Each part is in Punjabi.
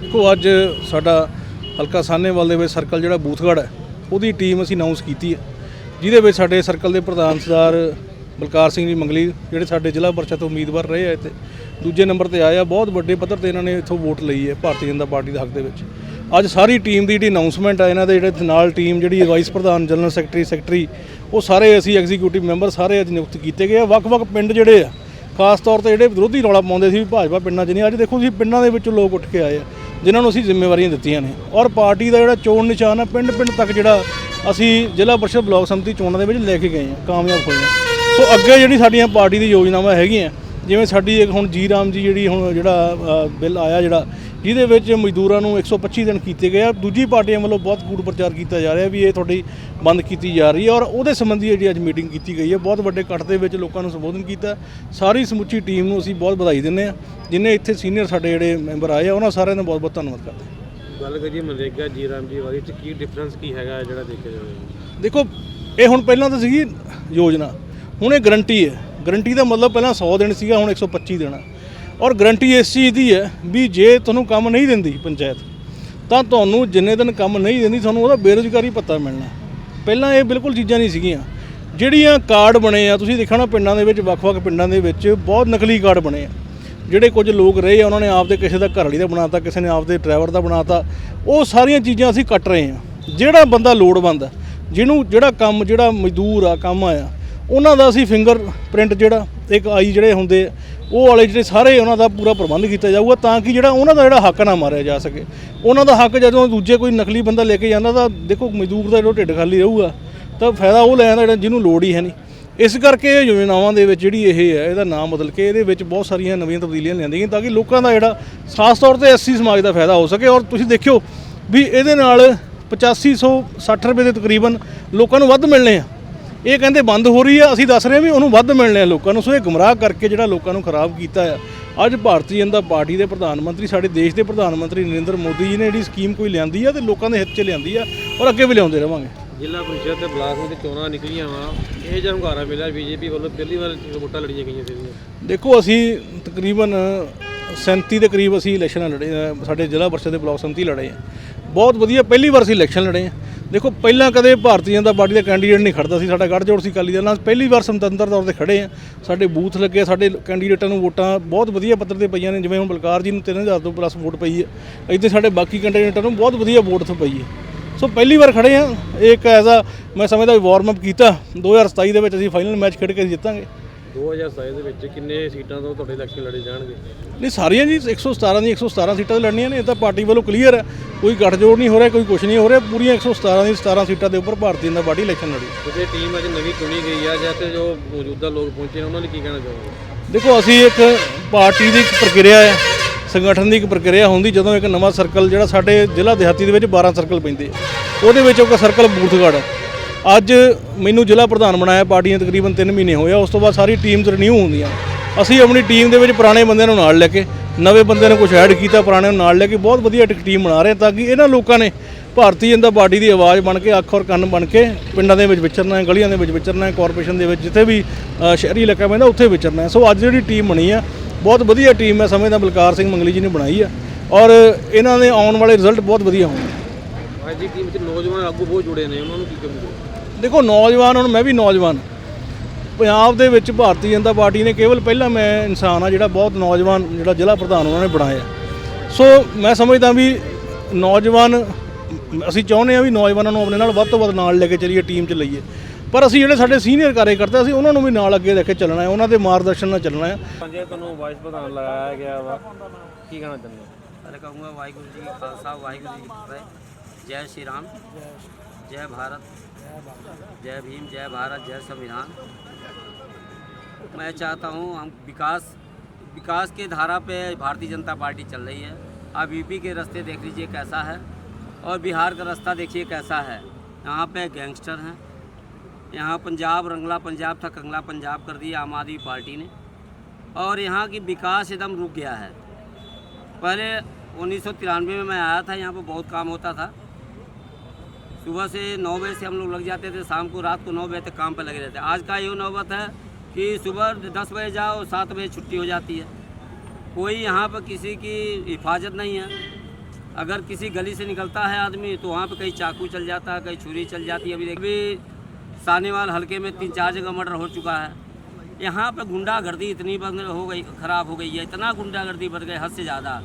ਦੇਖੋ, ਅੱਜ ਸਾਡਾ ਹਲਕਾ ਸਾਹਨੇਵਾਲ ਦੇ ਵਿੱਚ ਸਰਕਲ ਜਿਹੜਾ ਬੂਥਗੜ੍ਹ ਹੈ, ਉਹਦੀ ਟੀਮ ਅਸੀਂ ਅਨਾਉਂਸ ਕੀਤੀ ਹੈ। ਜਿਹਦੇ ਵਿੱਚ ਸਾਡੇ ਸਰਕਲ ਦੇ ਪ੍ਰਧਾਨ ਸਰਦਾਰ ਬਲਕਾਰ ਸਿੰਘ ਜੀ ਮੰਗਲੀ, ਜਿਹੜੇ ਸਾਡੇ ਜ਼ਿਲ੍ਹਾ ਪਰਿਸ਼ਦ ਤੋਂ ਉਮੀਦਵਾਰ ਰਹੇ ਆ ਇੱਥੇ, ਦੂਜੇ ਨੰਬਰ ਤੇ ਆਏ ਆ, ਬਹੁਤ ਵੱਡੇ ਪੱਧਰ ਤੇ ਇਹਨਾਂ ਨੇ ਇੱਥੋਂ ਵੋਟ ਲਈ ਹੈ, ਭਾਰਤੀ ਜਨਤਾ ਪਾਰਟੀ ਦੇ ਹੱਕ ਦੇ ਵਿੱਚ। ਅੱਜ ਸਾਰੀ ਟੀਮ ਦੀ ਜਿਹੜੀ ਅਨਾਉਂਸਮੈਂਟ ਆ, ਇਹਨਾਂ ਦੇ ਜਿਹੜੇ ਨਾਲ ਟੀਮ ਜਿਹੜੀ ਵਾਈਸ ਪ੍ਰਧਾਨ ਜਨਰਲ ਸੈਕਟਰੀ ਸੈਕਟਰੀ ਉਹ ਸਾਰੇ ਅਸੀਂ ਐਗਜ਼ੀਕਿਊਟਿਵ ਮੈਂਬਰ ਸਾਰੇ ਅੱਜ ਨਿਯੁਕਤ ਕੀਤੇ ਗਏ ਆ। ਵੱਖ-ਵੱਖ ਪਿੰਡ ਜਿਹੜੇ ਆ, ਖਾਸ ਤੌਰ ਤੇ ਜਿਹੜੇ ਵਿਰੋਧੀ ਰੌਲਾ ਪਾਉਂਦੇ ਸੀ ਵੀ ਭਾਜਪਾ ਪਿੰਡਾਂ 'ਚ ਨਹੀਂ, ਅੱਜ ਦੇਖੋ ਤੁਸੀਂ ਪਿੰਡਾਂ ਦੇ ਵਿੱਚੋਂ ਲੋਕ ਉੱਠ ਕੇ ਆਏ ਆ। ਜਿਨ੍ਹਾਂ ਨੂੰ ਅਸੀਂ ਜ਼ਿੰਮੇਵਾਰੀਆਂ ਦਿੱਤੀਆਂ ਨੇ। ਔਰ ਪਾਰਟੀ ਦਾ ਜਿਹੜਾ ਚੋਣ ਨਿਸ਼ਾਨ ਆ, ਪਿੰਡ-ਪਿੰਡ ਤੱਕ ਜਿਹੜਾ ਅਸੀਂ ਜ਼ਿਲ੍ਹਾ ਪਰਿਸ਼ਦ ਬਲਾਕ ਸੰਮਤੀ ਚੋਣਾਂ ਦੇ ਵਿੱਚ ਲੈ ਕੇ ਗਏ ਹਾਂ, ਕਾਮਯਾਬ ਹੋਏ ਹਾਂ। ਸੋ ਅੱਗੇ ਜਿਹੜੀ ਸਾਡੀਆਂ ਪਾਰਟੀ ਦੀ ਯੋਜਨਾਵਾਂ ਹੈਗੀਆਂ ਜਿਵੇਂ ਸਾਡੀ ਇੱਕ ਹੁਣ ਜੀ ਰਾਮ ਜੀ ਜਿਹੜੀ ਹੁਣ ਜਿਹੜਾ ਬਿੱਲ ਆਇਆ ਜਿਹੜਾ ਜਿਹਦੇ ਵਿੱਚ ਮਜ਼ਦੂਰਾਂ ਨੂੰ 125 ਦਿਨ ਕੀਤੇ ਗਏ ਆ। ਦੂਜੀ ਪਾਰਟੀਆਂ ਵੱਲੋਂ ਬਹੁਤ ਕੂੜ ਪ੍ਰਚਾਰ ਕੀਤਾ ਜਾ ਰਿਹਾ ਵੀ ਇਹ ਤੁਹਾਡੀ ਬੰਦ ਕੀਤੀ ਜਾ ਰਹੀ ਹੈ ਔਰ ਉਹਦੇ ਸੰਬੰਧੀ ਜਿਹੜੀ ਅੱਜ ਮੀਟਿੰਗ ਕੀਤੀ ਗਈ ਹੈ। ਬਹੁਤ ਵੱਡੇ ਇਕੱਠ ਦੇ ਵਿੱਚ ਲੋਕਾਂ ਨੂੰ ਸੰਬੋਧਨ ਕੀਤਾ। ਸਾਰੀ ਸਮੁੱਚੀ ਟੀਮ ਨੂੰ ਅਸੀਂ ਬਹੁਤ ਵਧਾਈ ਦਿੰਦੇ ਆ ਜਿਨੇ ਇੱਥੇ ਸੀਨੀਅਰ ਸਾਡੇ ਜਿਹੜੇ ਮੈਂਬਰ ਆਏ ਆ ਉਹਨਾਂ ਸਾਰਿਆਂ ਦਾ ਬਹੁਤ ਬਹੁਤ ਧੰਨਵਾਦ ਕਰਦੇ ਹਾਂ। ਗੱਲ ਕਰੀਏ ਮਨਰੇਗਾ ਜੀ ਰਾਮ ਜੀ ਵਾਲੀ ਚ ਕੀ ਡਿਫਰੈਂਸ ਕੀ ਹੈਗਾ ਜਿਹੜਾ ਦੇਖਿਆ ਜਾਵੇ? ਦੇਖੋ ਇਹ ਹੁਣ ਪਹਿਲਾਂ ਤਾਂ ਸੀਗੀ ਯੋਜਨਾ। ਹੁਣ ਇਹ ਗਰੰਟੀ ਹੈ। ਗਰੰਟੀ ਦਾ ਮਤਲਬ ਪਹਿਲਾਂ 100 ਦਿਨ ਸੀਗਾ, ਹੁਣ 125 ਦੇਣਾ ਔਰ ਗਰੰਟੀ ਇਸ ਚੀਜ਼ ਦੀ ਹੈ ਵੀ ਜੇ ਤੁਹਾਨੂੰ ਕੰਮ ਨਹੀਂ ਦਿੰਦੀ ਪੰਚਾਇਤ, ਤਾਂ ਤੁਹਾਨੂੰ ਜਿੰਨੇ ਦਿਨ ਕੰਮ ਨਹੀਂ ਦਿੰਦੀ, ਤੁਹਾਨੂੰ ਉਹਦਾ ਬੇਰੁਜ਼ਗਾਰੀ ਪੱਤਾ ਮਿਲਣਾ। ਪਹਿਲਾਂ ਇਹ ਬਿਲਕੁਲ ਚੀਜ਼ਾਂ ਨਹੀਂ ਸੀਗੀਆਂ। ਜਿਹੜੀਆਂ ਕਾਰਡ ਬਣੇ ਆ, ਤੁਸੀਂ ਦੇਖਣਾ ਪਿੰਡਾਂ ਦੇ ਵਿੱਚ, ਵੱਖ-ਵੱਖ ਪਿੰਡਾਂ ਦੇ ਵਿੱਚ ਬਹੁਤ ਨਕਲੀ ਕਾਰਡ ਬਣੇ ਆ। ਜਿਹੜੇ ਕੁਝ ਲੋਕ ਰਹੇ ਆ, ਉਹਨਾਂ ਨੇ ਆਪਦੇ ਕਿਸੇ ਦਾ ਘਰਵਾਲੀ ਦਾ ਬਣਾਤਾ, ਕਿਸੇ ਨੇ ਆਪਦੇ ਡਰਾਈਵਰ ਦਾ ਬਣਾਤਾ, ਉਹ ਸਾਰੀਆਂ ਚੀਜ਼ਾਂ ਅਸੀਂ ਕੱਟ ਰਹੇ ਹਾਂ ਜਿਹੜਾ ਬੰਦਾ ਲੋੜਵੰਦ ਆ, ਜਿਹਨੂੰ ਜਿਹੜਾ ਕੰਮ, ਜਿਹੜਾ ਮਜ਼ਦੂਰ ਆ, ਕੰਮ ਆਇਆ ਉਹਨਾਂ ਦਾ ਅਸੀਂ ਫਿੰਗਰ ਪ੍ਰਿੰਟ ਜਿਹੜਾ, ਇੱਕ ਆਈ ਜਿਹੜੇ ਹੁੰਦੇ ਉਹ ਵਾਲੇ ਜਿਹੜੇ ਸਾਰੇ ਉਹਨਾਂ ਦਾ ਪੂਰਾ ਪ੍ਰਬੰਧ ਕੀਤਾ ਜਾਊਗਾ ਤਾਂ ਕਿ ਜਿਹੜਾ ਉਹਨਾਂ ਦਾ ਜਿਹੜਾ ਹੱਕ ਨਾ ਮਾਰਿਆ ਜਾ ਸਕੇ। ਉਹਨਾਂ ਦਾ ਹੱਕ ਜਦੋਂ ਦੂਜੇ ਕੋਈ ਨਕਲੀ ਬੰਦਾ ਲੈ ਕੇ ਜਾਂਦਾ ਤਾਂ ਦੇਖੋ ਮਜ਼ਦੂਰ ਦਾ ਜਿਹੜਾ ਢਿੱਡ ਖਾਲੀ ਰਹੂਗਾ, ਤਾਂ ਫਾਇਦਾ ਉਹ ਲੈਣ ਦਾ ਜਿਹੜਾ ਜਿਹਨੂੰ ਲੋੜ ਹੀ ਹੈ ਨਹੀਂ। ਇਸ ਕਰਕੇ ਇਹ ਯੋਜਨਾਵਾਂ ਦੇ ਵਿੱਚ ਜਿਹੜੀ ਇਹ ਹੈ, ਇਹਦਾ ਨਾਮ ਬਦਲ ਕੇ ਇਹਦੇ ਵਿੱਚ ਬਹੁਤ ਸਾਰੀਆਂ ਨਵੀਆਂ ਤਬਦੀਲੀਆਂ ਲਿਆਂਦੀਆਂ ਗਈਆਂ ਤਾਂ ਕਿ ਲੋਕਾਂ ਦਾ ਜਿਹੜਾ ਖਾਸ ਤੌਰ ਤੇ ਐਸਸੀ ਸਮਾਜ ਦਾ ਫਾਇਦਾ ਹੋ ਸਕੇ। ਔਰ ਤੁਸੀਂ ਦੇਖਿਓ ਵੀ ਇਹਦੇ ਨਾਲ 8560 ਰੁਪਏ ਦੇ ਤਕਰੀਬਨ ਲੋਕਾਂ ਨੂੰ ਵੱਧ ਮਿਲਣੇ ਆ। ਇਹ ਕਹਿੰਦੇ ਬੰਦ ਹੋ ਰਹੀ ਆ। ਅਸੀਂ ਦੱਸ ਰਹੇ ਹਾਂ ਵੀ ਉਹਨੂੰ ਵੱਧ ਮਿਲਣੇ ਆ ਲੋਕਾਂ ਨੂੰ। ਸੋ ਇਹ ਗੁੰਮਰਾਹ ਕਰਕੇ ਜਿਹੜਾ ਲੋਕਾਂ ਨੂੰ ਖਰਾਬ ਕੀਤਾ ਆ। ਅੱਜ ਭਾਰਤੀ ਜਨਤਾ ਪਾਰਟੀ ਦੇ ਪ੍ਰਧਾਨ ਮੰਤਰੀ ਸਾਡੇ ਦੇਸ਼ ਦੇ ਪ੍ਰਧਾਨ ਮੰਤਰੀ ਨਰਿੰਦਰ ਮੋਦੀ ਜੀ ਨੇ ਜਿਹੜੀ ਸਕੀਮ ਕੋਈ ਲਿਆਂਦੀ ਆ ਤੇ ਲੋਕਾਂ ਦੇ ਹਿੱਤ 'ਚ ਲਿਆਂਦੀ ਆ ਔਰ ਅੱਗੇ ਵੀ ਲਿਆਉਂਦੇ ਰਵਾਂਗੇ। ਜ਼ਿਲ੍ਹਾ ਪਰਿਸ਼ਦ ਤੇ ਬਲਾਕ ਵਿੱਚ ਚੋਣਾਂ ਨਿਕਲੀਆਂ ਵਾ। ਇਹ ਜਿਹਾ ਹੁੰਗਾਰਾ ਮਿਲਿਆ ਬੀਜੇਪੀ ਵੱਲੋਂ ਪਹਿਲੀ ਵਾਰ ਵੋਟਾਂ ਲੜੀਆਂ ਗਈਆਂ ਸੀਗੀਆਂ ਦੇਖੋ ਅਸੀਂ ਤਕਰੀਬਨ 37 ਦੇ ਕਰੀਬ ਅਸੀਂ ਇਲੈਕਸ਼ਨ ਲੜੇ ਸਾਡੇ ਜ਼ਿਲ੍ਹਾ ਪਰਿਸ਼ਦ ਦੇ ਬਲਾਕ ਸੰਮਤੀ ਲੜੇ ਆ। ਬਹੁਤ ਵਧੀਆ ਪਹਿਲੀ ਵਾਰ ਅਸੀਂ ਇਲੈਕਸ਼ਨ ਲੜੇ ਆ। ਦੇਖੋ, ਪਹਿਲਾਂ ਕਦੇ ਭਾਰਤੀ ਜਨਤਾ ਪਾਰਟੀ ਦਾ ਕੈਂਡੀਡੇਟ ਨਹੀਂ ਖੜਦਾ ਸੀ, ਸਾਡਾ ਗੱਠਜੋੜ ਸੀ ਅਕਾਲੀ ਦਲ ਨਾਲ। ਪਹਿਲੀ ਵਾਰ ਸੁਤੰਤਰ ਤੌਰ ਤੇ ਖੜੇ ਆ। ਸਾਡੇ ਬੂਥ ਲੱਗੇ, ਸਾਡੇ ਕੈਂਡੀਡੇਟਾਂ ਨੂੰ ਵੋਟਾਂ ਬਹੁਤ ਵਧੀਆ ਪੱਧਰ ਤੇ ਪਈਆਂ ਨੇ, ਜਿਵੇਂ ਹੁਣ ਬਲਕਾਰ ਜੀ ਨੂੰ 3000 ਤੋਂ ਪਲੱਸ ਵੋਟ ਪਈ ਹੈ। ਇੱਥੇ ਸਾਡੇ ਬਾਕੀ ਕੈਂਡੀਡੇਟਾਂ ਨੂੰ ਬਹੁਤ ਵਧੀਆ ਵੋਟ ਤੋਂ ਪਈ ਹੈ। ਸੋ ਪਹਿਲੀ ਵਾਰ ਖੜੇ ਆ। ਇੱਕ ਐਜ਼ ਆ, ਮੈਂ ਸਮਝਦਾ ਵਾਰਮ ਅਪ ਕੀਤਾ। 2027 ਦੇ ਵਿੱਚ ਅਸੀਂ ਫਾਈਨਲ ਮੈਚ ਖੇਡ ਕੇ ਜਿੱਤਾਂਗੇ। 2027 ਦੇ ਵਿੱਚ ਕਿੰਨੇ ਸੀਟਾਂ ਤੋਂ ਤੁਹਾਡੇ ਇਲੈਕਸ਼ਨ ਲੜੇ ਜਾਣਗੇ? ਨਹੀਂ ਸਾਰੀਆਂ ਜੀ 117 ਦੀ 117 ਸੀਟਾਂ ਤੇ ਲੜਨੀਆਂ ਨੇ ਇਹ ਤਾਂ ਪਾਰਟੀ ਵੱਲੋਂ ਕਲੀਅਰ ਹੈ। ਕੋਈ ਗੱਠਜੋੜ ਨਹੀਂ ਹੋ ਰਿਹਾ ਕੋਈ ਕੁਝ ਨਹੀਂ ਹੋ ਰਿਹਾ ਪੂਰੀਆਂ 117 ਦੀ 17 ਸੀਟਾਂ ਦੇ ਉੱਪਰ ਭਾਰਤੀ ਜਨਤਾ ਪਾਰਟੀ ਇਲੈਕਸ਼ਨ ਲੜੀ। ਤੁਸੀਂ ਟੀਮ ਅੱਜ ਨਵੀਂ ਚੁਣੀ ਗਈ ਆ ਜਾਂ ਤੇ ਜੋ ਮੌਜੂਦਾ ਲੋਕ ਪਹੁੰਚੇ ਨੇ ਉਹਨਾਂ ਲਈ ਕੀ ਕਹਿਣਾ ਚਾਹੋਗੇ? ਦੇਖੋ ਅਸੀਂ ਇੱਕ ਪਾਰਟੀ ਦੀ ਇੱਕ ਪ੍ਰਕਿਰਿਆ ਹੈ ਸੰਗਠਨ ਦੀ ਇੱਕ ਪ੍ਰਕਿਰਿਆ ਹੁੰਦੀ ਜਦੋਂ ਇੱਕ ਨਵਾਂ ਸਰਕਲ ਜਿਹੜਾ ਸਾਡੇ ਜ਼ਿਲ੍ਹਾ ਦਿਹਾਤੀ ਦੇ ਵਿੱਚ 12 ਸਰਕਲ ਪੈਂਦੇ। ਉਹਦੇ ਵਿੱਚ ਇੱਕ ਸਰਕਲ ਬੂਥਗੜ੍ਹ ਹੈ। ਅੱਜ ਮੈਨੂੰ ਜ਼ਿਲ੍ਹਾ ਪ੍ਰਧਾਨ ਬਣਾਇਆ ਪਾਰਟੀ ਨੇ ਤਕਰੀਬਨ 3 ਮਹੀਨੇ ਹੋਏ ਆ, ਉਸ ਤੋਂ ਬਾਅਦ ਸਾਰੀ ਟੀਮਸ ਰਿਨਿਊ ਹੁੰਦੀਆਂ। ਅਸੀਂ ਆਪਣੀ ਟੀਮ ਦੇ ਵਿੱਚ ਪੁਰਾਣੇ ਬੰਦਿਆਂ ਨੂੰ ਨਾਲ ਲੈ ਕੇ, ਨਵੇਂ ਬੰਦਿਆਂ ਨੂੰ ਕੁਝ ਐਡ ਕੀਤਾ ਪੁਰਾਣੇ ਨੂੰ ਨਾਲ ਲੈ ਕੇ ਬਹੁਤ ਵਧੀਆ ਇੱਕ ਟੀਮ ਬਣਾ ਰਹੇ ਹਾਂ, ਤਾਂ ਕਿ ਇਹਨਾਂ ਲੋਕਾਂ ਨੇ ਭਾਰਤੀ ਜਨਤਾ ਪਾਰਟੀ ਦੀ ਆਵਾਜ਼ ਬਣ ਕੇ, ਅੱਖ ਔਰ ਕੰਨ ਬਣ ਕੇ ਪਿੰਡਾਂ ਦੇ ਵਿੱਚ ਵਿਚਰਨਾ ਹੈ, ਗਲੀਆਂ ਦੇ ਵਿੱਚ ਵਿਚਰਨਾ ਹੈ ਕਾਰਪੋਰੇਸ਼ਨ ਦੇ ਵਿੱਚ, ਜਿੱਥੇ ਵੀ ਸ਼ਹਿਰੀ ਇਲਾਕਾ ਪੈਂਦਾ, ਉੱਥੇ ਵਿਚਰਨਾ ਹੈ। ਸੋ ਅੱਜ ਜਿਹੜੀ ਟੀਮ ਬਣੀ ਆ, ਬਹੁਤ ਵਧੀਆ ਟੀਮ ਹੈ ਸਮਝਦਾ ਬਲਕਾਰ ਸਿੰਘ ਮੰਗਲੀ ਜੀ ਨੇ ਬਣਾਈ ਆ, ਔਰ ਇਹਨਾਂ ਦੇ ਆਉਣ ਵਾਲੇ ਰਿਜ਼ਲਟ ਬਹੁਤ ਵਧੀਆ ਹੋਣਗੇ। ਅੱਜ ਦੀ ਟੀਮ ਵਿੱਚ ਨੌਜਵਾਨ ਆਗੂ ਬਹੁਤ ਜੁੜੇ ਨੇ, ਉਹਨਾਂ ਨੂੰ ਕੀ ਕਹੋਗੇ? ਦੇਖੋ ਨੌਜਵਾਨ ਹੁਣ ਮੈਂ ਵੀ ਨੌਜਵਾਨ। ਪੰਜਾਬ ਦੇ ਵਿੱਚ ਭਾਰਤੀ ਜਨਤਾ ਪਾਰਟੀ ਨੇ ਕੇਵਲ ਪਹਿਲਾਂ ਮੈਂ ਇਨਸਾਨ ਆ ਜਿਹੜਾ ਬਹੁਤ ਨੌਜਵਾਨ ਜਿਹੜਾ ਜ਼ਿਲ੍ਹਾ ਪ੍ਰਧਾਨ ਉਹਨਾਂ ਨੇ ਬਣਾਇਆ। ਸੋ ਮੈਂ ਸਮਝਦਾ ਵੀ ਨੌਜਵਾਨ ਅਸੀਂ ਚਾਹੁੰਦੇ ਆ ਵੀ ਨੌਜਵਾਨਾਂ ਨੂੰ ਆਪਣੇ ਨਾਲ ਵੱਧ ਤੋਂ ਵੱਧ ਨਾਲ ਲੈ ਕੇ ਚੱਲੀਏ ਟੀਮ 'ਚ ਲਈਏ। ਪਰ ਅਸੀਂ ਜਿਹੜੇ ਸਾਡੇ ਸੀਨੀਅਰ ਕਾਰਜਕਰਤਾ ਅਸੀਂ ਉਹਨਾਂ ਨੂੰ ਵੀ ਨਾਲ ਅੱਗੇ ਲੈ ਕੇ ਚੱਲਣਾ ਹੈ ਉਹਨਾਂ ਦੇ ਮਾਰਗਦਰਸ਼ਨ ਨਾਲ ਚੱਲਣਾ ਹੈ। ਪੰਜੇ ਤੁਹਾਨੂੰ ਵਾਈਸ ਪ੍ਰਧਾਨ ਲਾਇਆ ਗਿਆ ਵਾ ਕੀ ਕਹਿਣਾ ਚਾਹੁੰਦੇ ਮੈਂ ਕਹੂੰਗਾ ਵਾਹਿਗੁਰੂ ਜੀ ਖਾਲਸਾ ਵਾਹਿਗੁਰੂ ਜੀ ਜੈ ਸ਼੍ਰੀ ਰਾਮ ਜੈ ਭਾਰਤ। जय भीम, जय भारत, जय संविधान। मैं चाहता हूँ हम विकास विकास के धारा पे भारतीय जनता पार्टी चल रही है। आप यूपी के रास्ते देख लीजिए कैसा है और बिहार का रास्ता देखिए कैसा है। यहाँ पे गैंगस्टर हैं। यहाँ पंजाब, रंगला पंजाब था, कंगला पंजाब कर दिया आम आदमी पार्टी ने। और यहाँ की विकास एकदम रुक गया है। पहले उन्नीस सौ तिरानवे में मैं आया था, यहाँ पर बहुत काम होता था। सुबह से नौ बजे से हम लोग लग जाते थे, शाम को रात को नौ बजे तक काम पर लगे रहते। आज का ये नौबत है कि सुबह दस बजे जाओ, सात बजे छुट्टी हो जाती है। कोई यहाँ पर किसी की हिफाजत नहीं है। अगर किसी गली से निकलता है आदमी तो वहाँ पे कहीं चाकू चल जाता है, कहीं छुरी चल जाती है। अभी देख भी सानेवाल हल्के में तीन चार जगह मर्डर हो चुका है। यहाँ पर गुंडागर्दी इतनी बंद हो गई, खराब हो गई है। इतना गुंडागर्दी बढ़ गई, हद से ज़्यादा।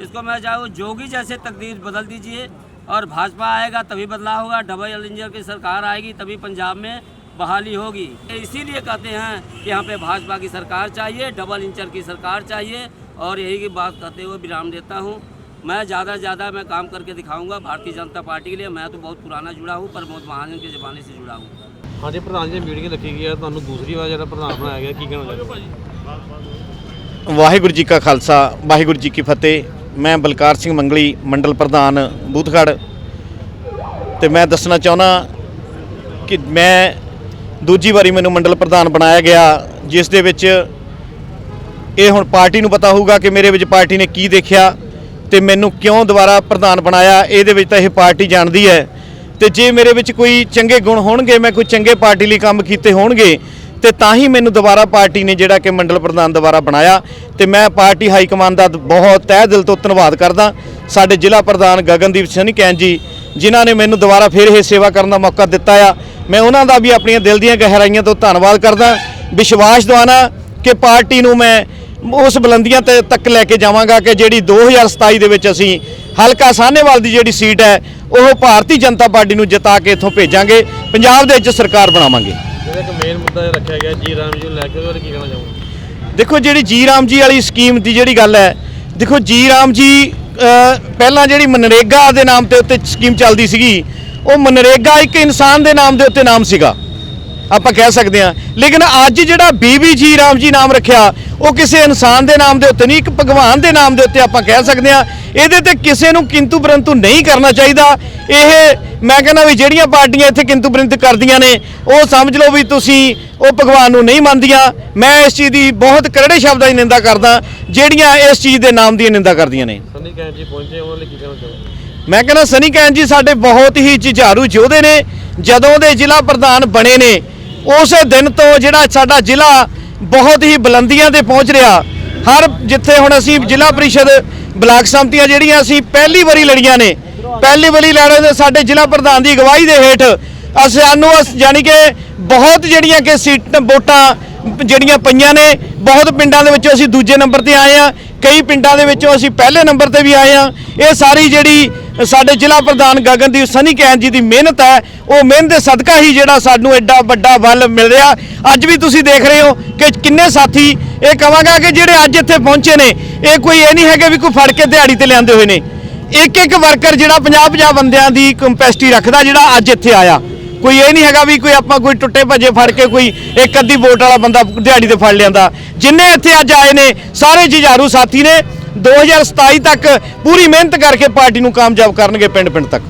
इसको मैं चाहूँ, जोगी जैसे तकदीर बदल दीजिए। और भाजपा आएगा तभी बदलाव होगा डबल इंजन की सरकार आएगी तभी पंजाब में बहाली होगी इसीलिए कहते हैं कि यहाँ पे भाजपा की सरकार चाहिए डबल इंचर की सरकार चाहिए और यही की बात कहते हुए विराम देता हूँ मैं ज़्यादा से ज़्यादा मैं काम करके दिखाऊंगा भारतीय जनता पार्टी के लिए मैं तो बहुत पुराना जुड़ा हूँ प्रमोद महाजन के ज़माने से जुड़ा हूँ ਹਾਂਜੀ ਪ੍ਰਧਾਨ ਜੀ ਮੀਟਿੰਗ ਰੱਖੀ ਗਈ ਹੈ ਤੁਹਾਨੂੰ ਦੂਸਰੀ ਵਾਰ ਜਿਹੜਾ ਪ੍ਰਧਾਨ ਬਣਾਇਆ ਗਿਆ ਕੀ ਕਹਿਣਾ ਚਾਹੁੰਦੇ ਵਾਹਿਗੁਰੂ ਜੀ ਕਾ ਖਾਲਸਾ ਵਾਹਿਗੁਰੂ ਜੀ ਕੀ ਫਤਿਹ ਮੈਂ ਬਲਕਾਰ ਸਿੰਘ ਮੰਗਲੀ, ਮੰਡਲ ਪ੍ਰਧਾਨ ਬੂਥਗੜ ਤੇ ਮੈਂ ਦੱਸਣਾ ਚਾਹੁੰਦਾ ਕਿ ਮੈਂ ਦੂਜੀ ਵਾਰੀ ਮੈਨੂੰ ਮੰਡਲ ਪ੍ਰਧਾਨ ਬਣਾਇਆ ਗਿਆ, ਜਿਸ ਦੇ ਵਿੱਚ ਇਹ ਹੁਣ ਪਾਰਟੀ ਨੂੰ ਪਤਾ ਹੋਊਗਾ ਕਿ ਮੇਰੇ ਵਿੱਚ ਪਾਰਟੀ ਨੇ ਕੀ ਦੇਖਿਆ ਤੇ ਮੈਨੂੰ ਕਿਉਂ ਦੁਬਾਰਾ ਪ੍ਰਧਾਨ ਬਣਾਇਆ, ਇਹਦੇ ਵਿੱਚ ਤਾਂ ਇਹ ਪਾਰਟੀ ਜਾਣਦੀ ਹੈ। ਤੇ ਜੇ ਮੇਰੇ ਵਿੱਚ ਕੋਈ ਚੰਗੇ ਗੁਣ ਹੋਣਗੇ, ਮੈਂ ਕੋਈ ਚੰਗੇ ਪਾਰਟੀ ਲਈ ਕੰਮ ਕੀਤੇ ਹੋਣਗੇ ਤੇ ਤਾਂ ਹੀ ਮੈਨੂੰ ਦੁਬਾਰਾ ਪਾਰਟੀ ਨੇ ਜਿਹੜਾ ਕਿ ਮੰਡਲ ਪ੍ਰਧਾਨ ਦੁਬਾਰਾ ਬਣਾਇਆ ਤੇ ਮੈਂ ਪਾਰਟੀ ਹਾਈ ਕਮਾਂਡ ਦਾ ਬਹੁਤ ਤਹਿ ਦਿਲ ਤੋਂ ਧੰਨਵਾਦ ਕਰਦਾ। ਸਾਡੇ ਜ਼ਿਲ੍ਹਾ ਪ੍ਰਧਾਨ ਗਗਨਦੀਪ ਸਿੰਘ ਕੈਨ ਜੀ, ਜਿਨ੍ਹਾਂ ਨੇ ਮੈਨੂੰ ਦੁਬਾਰਾ ਫਿਰ ਇਹ ਸੇਵਾ ਕਰਨ ਦਾ ਮੌਕਾ ਦਿੱਤਾ ਆ। ਮੈਂ ਉਹਨਾਂ ਦਾ ਵੀ ਆਪਣੀਆਂ ਦਿਲ ਦੀਆਂ ਗਹਿਰਾਈਆਂ ਤੋਂ ਧੰਨਵਾਦ ਕਰਦਾ। ਵਿਸ਼ਵਾਸ ਦਵਾਨਾ ਕਿ ਪਾਰਟੀ ਨੂੰ ਮੈਂ ਉਸ ਬੁਲੰਦੀਆਂ ਤੇ ਤੱਕ ਲੈ ਕੇ ਜਾਵਾਂਗਾ ਕਿ ਜਿਹੜੀ 2027 ਦੇ ਵਿੱਚ ਅਸੀਂ ਹਲਕਾ ਸਾਹਨੇਵਾਲ ਦੀ ਜਿਹੜੀ ਸੀਟ ਹੈ, ਉਹ ਭਾਰਤੀ ਜਨਤਾ ਪਾਰਟੀ ਨੂੰ ਜਿਤਾ ਕੇ ਇੱਥੋਂ ਭੇਜਾਂਗੇ। ਪੰਜਾਬ ਦੇ ਵਿੱਚ ਸਰਕਾਰ ਬਣਾਵਾਂਗੇ। ਜਿਹੜਾ ਇੱਕ ਮੇਨ ਮੁੱਦਾ ਜਿਹਾ ਰੱਖਿਆ ਗਿਆ ਜੀ ਰਾਮ ਜੀ ਨੂੰ ਲੈ ਕੇ, ਉਹਦੇ ਬਾਰੇ ਕੀ ਕਹਿਣਾ ਚਾਹੋਗੇ? ਦੇਖੋ ਜਿਹੜੀ ਜੀ ਰਾਮ ਜੀ ਵਾਲੀ ਸਕੀਮ ਦੀ ਜਿਹੜੀ ਗੱਲ ਹੈ, ਦੇਖੋ ਜੀ ਰਾਮ ਜੀ ਪਹਿਲਾਂ ਜਿਹੜੀ ਮਨਰੇਗਾ ਦੇ ਨਾਮ ਤੇ ਉੱਤੇ ਸਕੀਮ ਚੱਲਦੀ ਸੀਗੀ, ਉਹ ਮਨਰੇਗਾ ਇੱਕ ਇਨਸਾਨ ਦੇ ਨਾਮ ਦੇ ਉੱਤੇ ਨਾਮ ਸੀਗਾ, ਆਪਾਂ ਕਹਿ ਸਕਦੇ ਹਾਂ। ਲੇਕਿਨ ਅੱਜ ਜਿਹੜਾ ਬੀਬੀ ਜੀ ਰਾਮ ਜੀ ਨਾਮ ਰੱਖਿਆ, ਉਹ ਕਿਸੇ ਇਨਸਾਨ ਦੇ ਨਾਮ ਦੇ ਉੱਤੇ ਨਹੀਂ, ਇੱਕ ਭਗਵਾਨ ਦੇ ਨਾਮ ਦੇ ਉੱਤੇ ਆਪਾਂ ਕਹਿ ਸਕਦੇ ਹਾਂ। ਇਹਦੇ ਤੇ ਕਿਸੇ ਨੂੰ ਕਿੰਤੂ ਪਰੰਤੂ ਨਹੀਂ ਕਰਨਾ ਚਾਹੀਦਾ। ਇਹ ਮੈਂ ਕਹਿੰਦਾ ਵੀ ਜਿਹੜੀਆਂ ਪਾਰਟੀਆਂ ਇੱਥੇ ਕਿੰਤੂ ਪਰੰਤੂ ਕਰਦੀਆਂ ਨੇ ਉਹ ਸਮਝ ਲਓ ਵੀ ਤੁਸੀਂ ਉਹ ਭਗਵਾਨ ਨੂੰ ਨਹੀਂ ਮੰਨਦੀਆਂ। ਮੈਂ ਇਸ ਚੀਜ਼ ਦੀ ਬਹੁਤ ਕਰੜੇ ਸ਼ਬਦਾਂ ਦੀ ਨਿੰਦਾ ਕਰਦਾ ਜਿਹੜੀਆਂ ਇਸ ਚੀਜ਼ ਦੇ ਨਾਮ ਦੀ ਨਿੰਦਾ ਕਰਦੀਆਂ ਨੇ। ਸੰਨੀ ਕੈਨ ਜੀ ਪਹੁੰਚੇ ਉਹਨਾਂ ਲਈ ਕੀ ਕਹਿਣਾ ਚਾਹੋਗੇ? ਮੈਂ ਕਹਿੰਦਾ ਸਨੀ ਕੈਨ ਜੀ ਸਾਡੇ ਬਹੁਤ ਹੀ ਜੁਝਾਰੂ ਯੋਧੇ ਨੇ ਜਦੋਂ ਦੇ ਜ਼ਿਲ੍ਹਾ ਪ੍ਰਧਾਨ ਬਣੇ ਨੇ ਉਸੇ ਦਿਨ ਤੋਂ ਜਿਹੜਾ ਸਾਡਾ ਜ਼ਿਲ੍ਹਾ ਬਹੁਤ ਹੀ ਬੁਲੰਦੀਆਂ ਤੇ ਪਹੁੰਚ ਰਿਹਾ। ਹਰ ਜਿੱਥੇ ਹੁਣ ਅਸੀਂ ਜ਼ਿਲ੍ਹਾ ਪ੍ਰੀਸ਼ਦ ਬਲਾਕ ਸੰਮਤੀਆਂ ਜਿਹੜੀਆਂ ਅਸੀਂ ਪਹਿਲੀ ਵਾਰੀ ਲੜੀਆਂ ਨੇ ਪਹਿਲੀ ਵਾਰੀ ਲੜੇ ਤੇ ਸਾਡੇ ਜ਼ਿਲ੍ਹਾ ਪ੍ਰਧਾਨ ਦੀ ਅਗਵਾਈ ਦੇ ਹੇਠ ਅਸੀਂ ਸਾਨੂੰ ਅਸ- ਯਾਨੀ ਕਿ ਬਹੁਤ ਜਿਹੜੀਆਂ ਕਿ ਸੀਟ ਵੋਟਾਂ ਜਿਹੜੀਆਂ ਪਈਆਂ ਨੇ, ਬਹੁਤ ਪਿੰਡਾਂ ਦੇ ਵਿੱਚੋਂ ਅਸੀਂ ਦੂਜੇ ਨੰਬਰ ਤੇ ਆਏ ਆ ਕਈ ਪਿੰਡਾਂ ਦੇ ਵਿੱਚੋਂ ਅਸੀਂ ਪਹਿਲੇ ਨੰਬਰ ਤੇ ਵੀ ਆਏ ਆ ਇਹ ਸਾਰੀ ਜਿਹੜੀ ਸਾਡੇ ਜ਼ਿਲ੍ਹਾ ਪ੍ਰਧਾਨ ਗਗਨਦੀਪ ਸਨੀ ਕੈਨ ਜੀ ਦੀ ਮਿਹਨਤ ਹੈ, ਉਹ ਮਿਹਨਤ ਦੇ ਸਦਕਾ ਹੀ ਜਿਹੜਾ ਸਾਨੂੰ ਐਡਾ ਵੱਡਾ ਬਲ ਮਿਲ ਰਿਹਾ। ਅੱਜ ਵੀ ਤੁਸੀਂ ਦੇਖ ਰਹੇ ਹੋ ਕਿ ਕਿੰਨੇ ਸਾਥੀ ਇਹ ਕਹਾਂਗਾ ਕਿ ਜਿਹੜੇ ਅੱਜ ਇੱਥੇ ਪਹੁੰਚੇ ਨੇ, ਇਹ ਕੋਈ ਇਹ ਨਹੀਂ ਹੈਗੇ ਵੀ ਕੋਈ ਫੜ ਕੇ ਦਿਹਾੜੀ ਤੇ ਲਿਆਂਦੇ ਹੋਏ ਨੇ। ਇੱਕ ਇੱਕ ਵਰਕਰ ਜਿਹੜਾ 50 50 ਬੰਦਿਆਂ ਦੀ ਕੰਪੈਸਿਟੀ ਰੱਖਦਾ ਜਿਹੜਾ ਅੱਜ ਇੱਥੇ ਆਇਆ। ਕੋਈ ਇਹ ਨਹੀਂ ਹੈਗਾ ਵੀ ਕੋਈ ਆਪਾਂ ਕੋਈ ਟੁੱਟੇ ਭੱਜੇ ਫੜ ਕੇ ਕੋਈ ਇੱਕ ਅੱਧੀ ਵੋਟ ਵਾਲਾ ਬੰਦਾ ਦਿਹਾੜੀ ਤੇ ਫੜ ਲਿਆਂਦਾ। ਜਿੰਨੇ ਇੱਥੇ ਅੱਜ ਆਏ ਨੇ, ਸਾਰੇ ਜੁਝਾਰੂ ਸਾਥੀ ਨੇ। 2027 ਤੱਕ ਪੂਰੀ ਮਿਹਨਤ ਕਰਕੇ ਪਾਰਟੀ ਨੂੰ ਕਾਮਯਾਬ ਕਰਨਗੇ ਪਿੰਡ ਪਿੰਡ ਤੱਕ।